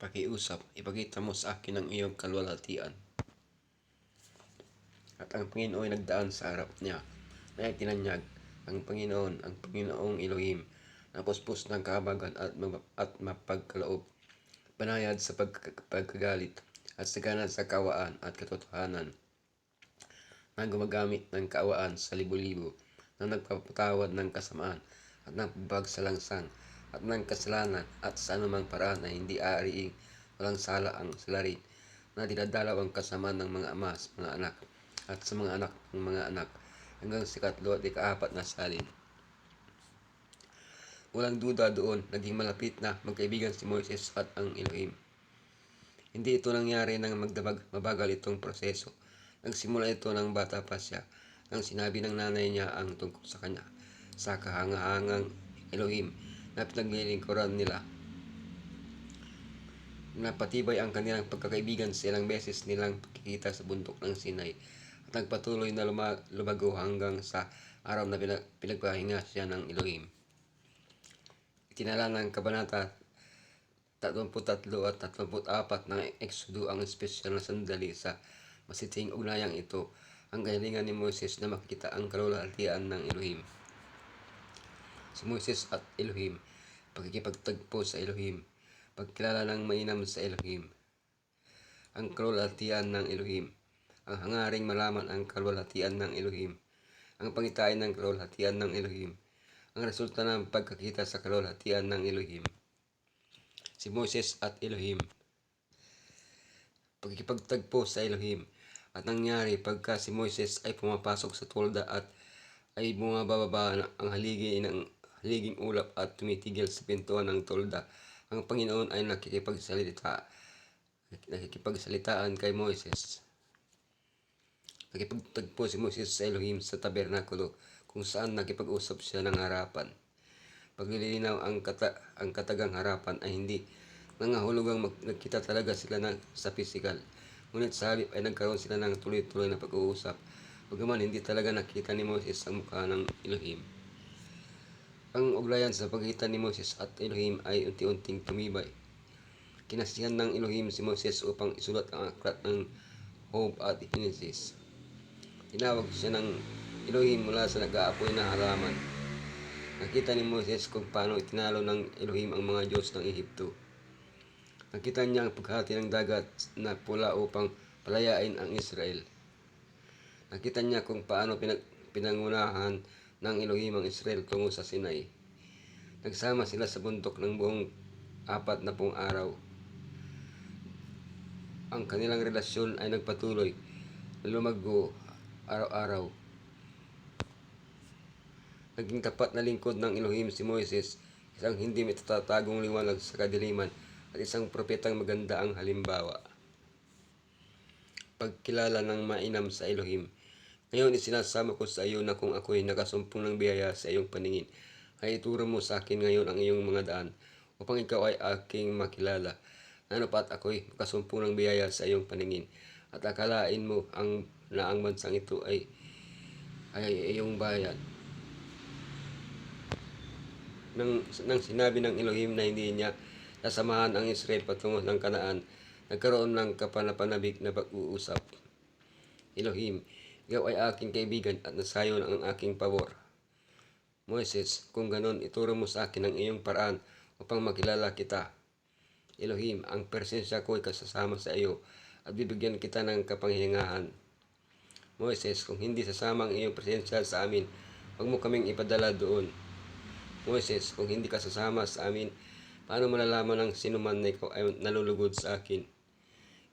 Pakiusap, ipakita mo sa akin ang iyong kalwalhatian. At ang Panginoon ay nagdaan sa harap niya. Na tinanyag ang Panginoon, ang Panginoong Elohim, na puspos ng kahabagan at, mag- at mapagkaloob. Banayad sa pag- pagkagalit at sagana sa kawaan at katotohanan na gumagamit ng kaawaan sa libo-libo na nagpapatawad ng kasamaan at ng pagsalangsang at ng kasalanan at sa anumang paraan na hindi aariing walang sala ang salarin na dinadalaw ang kasamaan ng mga ama sa mga anak at sa mga anak ng mga anak hanggang sa katlo at ikaapat na salin. Walang duda doon, naging malapit na magkaibigan si Moises at ang Elohim. Hindi ito nangyari nang magdabag mabagal itong proseso. Nagsimula ito ng bata pa siya nang sinabi ng nanay niya ang tungkol sa kanya sa kahangahangang Elohim na pinaglilingkuran nila. Napatibay ang kanilang pagkakaibigan sa ilang beses nilang pagkikita sa bundok ng Sinai at nagpatuloy na luma- lumago hanggang sa araw na pinag- pinagpahinga siya ng Elohim. Itinala ng Kabanata 33 at 34 ng Exodo ang espesyal na sandali sa masiting ugnayang ito ang galingan ni Moses na makita ang kalulatian ng Elohim. Si Moses at Elohim, pagkikipagtagpo sa Elohim, pagkilala ng mainam sa Elohim, ang kalulatian ng Elohim, ang hangaring malaman ang kalulatian ng Elohim, ang pangitain ng kalulatian ng Elohim, ang resulta ng pagkakita sa kalulatian ng Elohim. Si Moses at Elohim, pagkikipagtagpo sa Elohim, at nangyari pagka si Moises ay pumapasok sa tolda at ay bumababa ang haligi ng haliging ulap at tumitigil sa pintuan ng tolda. Ang Panginoon ay nakikipagsalita nakikipagsalitaan kay Moises. Nakipagtagpo si Moses sa Elohim sa tabernakulo kung saan nakipag-usap siya ng harapan. Paglilinaw ang, kata, ang katagang harapan ay hindi nangahulugang mag, nagkita talaga sila ng, sa physical. Ngunit sa halip ay nagkaroon sila ng tuloy-tuloy na pag-uusap. Bagaman hindi talaga nakita ni Moses ang mukha ng Elohim. Ang uglayan sa pagitan ni Moses at Elohim ay unti-unting tumibay. Kinasihan ng Elohim si Moses upang isulat ang aklat ng Hob at Genesis. Tinawag siya ng Elohim mula sa nag-aapoy na halaman. Nakita ni Moses kung paano itinalo ng Elohim ang mga Diyos ng Ehipto. Nakita niya ang paghati ng dagat na pula upang palayain ang Israel. Nakita niya kung paano pinag pinangunahan ng Elohim ang Israel tungo sa Sinai. Nagsama sila sa bundok ng buong apat na pong araw. Ang kanilang relasyon ay nagpatuloy na lumago araw-araw. Naging tapat na lingkod ng Elohim si Moises, isang hindi may tatatagong liwanag sa kadiliman at isang propetang maganda ang halimbawa. Pagkilala ng mainam sa Elohim. Ngayon isinasama ko sa iyo na kung ako'y nakasumpong ng biyaya sa iyong paningin, ay ituro mo sa akin ngayon ang iyong mga daan, upang ikaw ay aking makilala. Ano pat ako'y makasumpong ng biyaya sa iyong paningin, at akalain mo ang na ang bansang ito ay ay iyong bayan. Nang, nang sinabi ng Elohim na hindi niya nasamahan ang Israel patungo ng kanaan, nagkaroon ng kapanapanabik na pag-uusap. Elohim, ikaw ay aking kaibigan at nasayon ang aking pabor. Moises, kung ganon, ituro mo sa akin ang iyong paraan upang makilala kita. Elohim, ang presensya ko ay kasasama sa iyo at bibigyan kita ng kapanghingahan. Moises, kung hindi sasama ang iyong presensya sa amin, huwag mo kaming ipadala doon. Moises, kung hindi ka sasama sa amin, paano malalaman ng sinuman na ikaw ay nalulugod sa akin?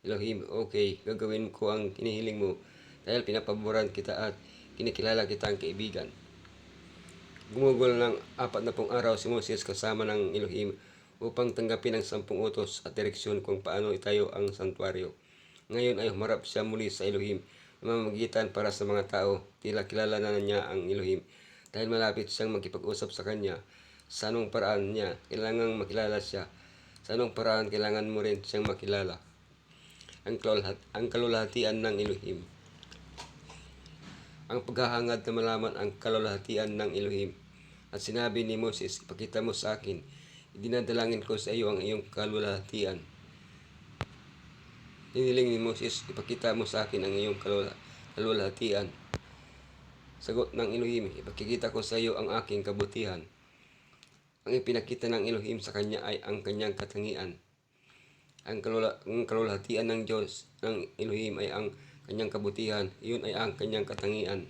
Elohim, okay, gagawin ko ang kinihiling mo dahil pinapaboran kita at kinikilala kita ang kaibigan. Gumugol ng apat na pong araw si Moses kasama ng Elohim upang tanggapin ang sampung utos at direksyon kung paano itayo ang santuario. Ngayon ay humarap siya muli sa Elohim na mamagitan para sa mga tao. Tila kilala na niya ang Elohim dahil malapit siyang magkipag-usap sa kanya. Sa anong paraan niya, kailangang makilala siya. Sa anong paraan, kailangan mo rin siyang makilala. Ang, kalulhat, ang kalulhatian ng Elohim. Ang paghahangad na malaman ang kalulhatian ng Elohim. At sinabi ni Moses, ipakita mo sa akin, idinadalangin ko sa iyo ang iyong kalulhatian. Hiniling ni Moses, ipakita mo sa akin ang iyong kalula, kalulahatian. Sagot ng Elohim, ipakikita ko sa iyo ang aking kabutihan. Ang ipinakita ng Elohim sa kanya ay ang kanyang katangian. Ang, kalula, ang kalulahatian ng Diyos ng Elohim ay ang kanyang kabutihan. Iyon ay ang kanyang katangian.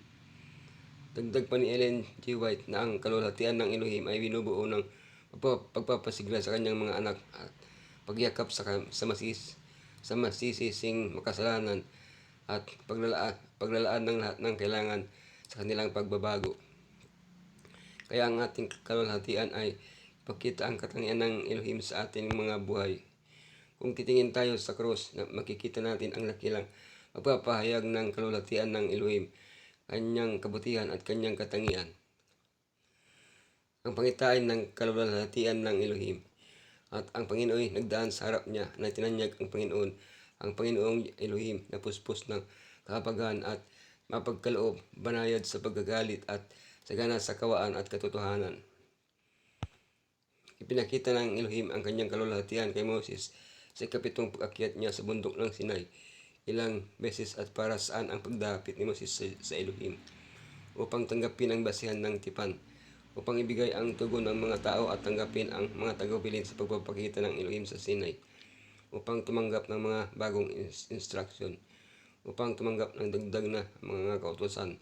Dagdag pa ni Ellen G. White na ang kalulahatian ng Elohim ay binubuo ng pagpa- pagpapasigla sa kanyang mga anak at pagyakap sa, sa masis sa masisising makasalanan at paglalaan, paglalaan ng lahat ng kailangan sa kanilang pagbabago. Kaya ang ating kalulhatian ay ipakita ang katangian ng Elohim sa ating mga buhay. Kung titingin tayo sa krus, makikita natin ang nakilang pagpapahayag ng kalulhatian ng Elohim, kanyang kabutihan at kanyang katangian. Ang pangitain ng kalulhatian ng Elohim. At ang Panginoon nagdaan sa harap niya na tinanyag ang Panginoon, ang Panginoong Elohim na puspos ng kahabagan at mapagkaloob, banayad sa pagkagalit at sagana sa kawaan at katotohanan. Ipinakita ng Elohim ang kanyang kalulhatian kay Moses sa ikapitong pag-akyat niya sa bundok ng Sinai. Ilang beses at para saan ang pagdapit ni Moses sa, sa Elohim upang tanggapin ang basihan ng tipan upang ibigay ang tugon ng mga tao at tanggapin ang mga tagubilin sa pagpapakita ng Elohim sa Sinai upang tumanggap ng mga bagong ins- instruction upang tumanggap ng dagdag na mga kautosan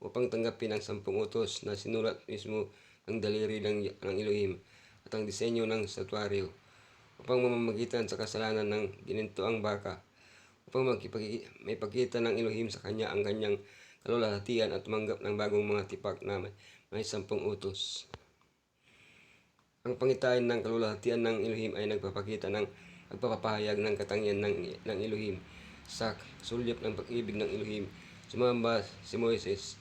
upang tanggapin ang sampung utos na sinulat mismo ng daliri ng, ng Elohim at ang disenyo ng satuaryo upang mamamagitan sa kasalanan ng ginintoang baka upang may pagkita ng Elohim sa kanya ang kanyang kalulahatian at tumanggap ng bagong mga tipak na may, may sampung utos. Ang pangitain ng kalulahatian ng Elohim ay nagpapakita ng pagpapahayag ng katangian ng, ng Elohim sa sulyap ng pag-ibig ng Elohim. Sumamba si Moises.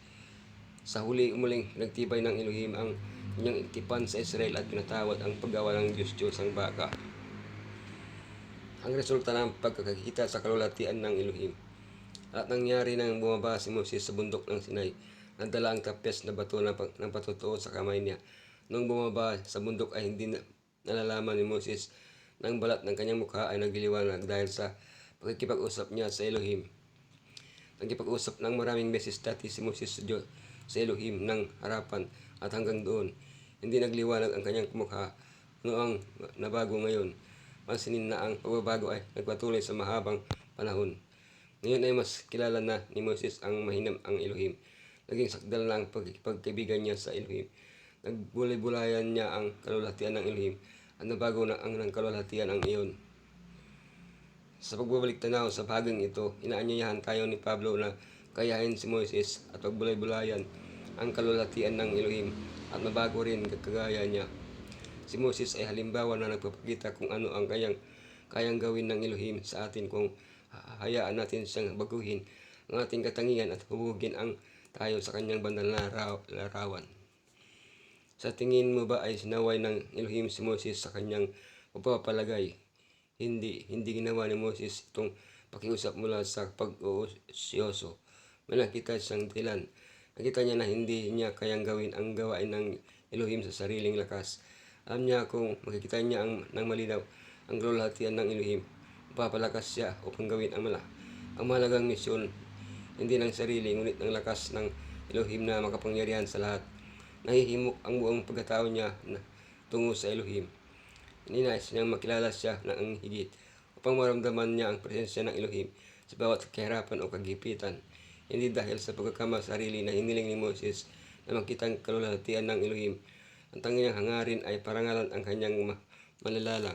Sa huli umuling nagtibay ng Elohim ang kanyang itipan sa Israel at pinatawad ang paggawa ng Diyos Diyos ang baka. Ang resulta ng pagkakakita sa kalulatian ng Elohim. At nangyari nang bumaba si Moses sa bundok ng Sinai, nagdala ang tapes na bato ng, ng patutuo sa kamay niya. Nung bumaba sa bundok ay hindi na, nalalaman ni Moses na ang balat ng kanyang mukha ay nagliliwanag dahil sa pagkikipag-usap niya sa Elohim. Nagkipag-usap ng maraming beses dati si Moses sa, Diyos, sa Elohim ng harapan at hanggang doon. Hindi nagliwanag ang kanyang mukha noong nabago ngayon. Pansinin na ang pagbabago ay nagpatuloy sa mahabang panahon. Ngayon ay mas kilala na ni Moses ang mahinam ang Elohim. Naging sakdal na ang pagkipagkaibigan niya sa Elohim. Nagbulay-bulayan niya ang kalulatian ng Elohim at nabago na ang ng kalulatian ang iyon. Sa pagbabalik tanaw sa bahaging ito, inaanyayahan tayo ni Pablo na kayahin si Moises at pagbulay-bulayan ang kalulatian ng Elohim at mabago rin kagaya niya. Si Moses ay halimbawa na nagpapakita kung ano ang kayang, kayang gawin ng Elohim sa atin kung hayaan natin siyang baguhin ang ating katangian at hubugin ang tayo sa kanyang bandal na laraw- larawan. Sa tingin mo ba ay sinaway ng Elohim si Moses sa kanyang pagpapalagay? Hindi, hindi ginawa ni Moses itong pakiusap mula sa pag-uusyoso. May nakita siyang tilan. Nakita niya na hindi niya kayang gawin ang gawain ng Elohim sa sariling lakas. Alam niya kung makikita niya ang, ng malinaw ang kalulahatian ng Elohim, mapapalakas siya upang gawin ang mala. Ang mahalagang misyon, hindi ng sarili, ngunit ng lakas ng Elohim na makapangyarihan sa lahat. Nahihimok ang buong pagkatao niya na tungo sa Elohim. Ninais niyang makilala siya ng ang higit upang maramdaman niya ang presensya ng Elohim sa bawat kahirapan o kagipitan. Hindi dahil sa pagkakama sarili na hiniling ni Moses na makita ang kalulahatian ng Elohim. Ang tanging hangarin ay parangalan ang kanyang ma- malalalang.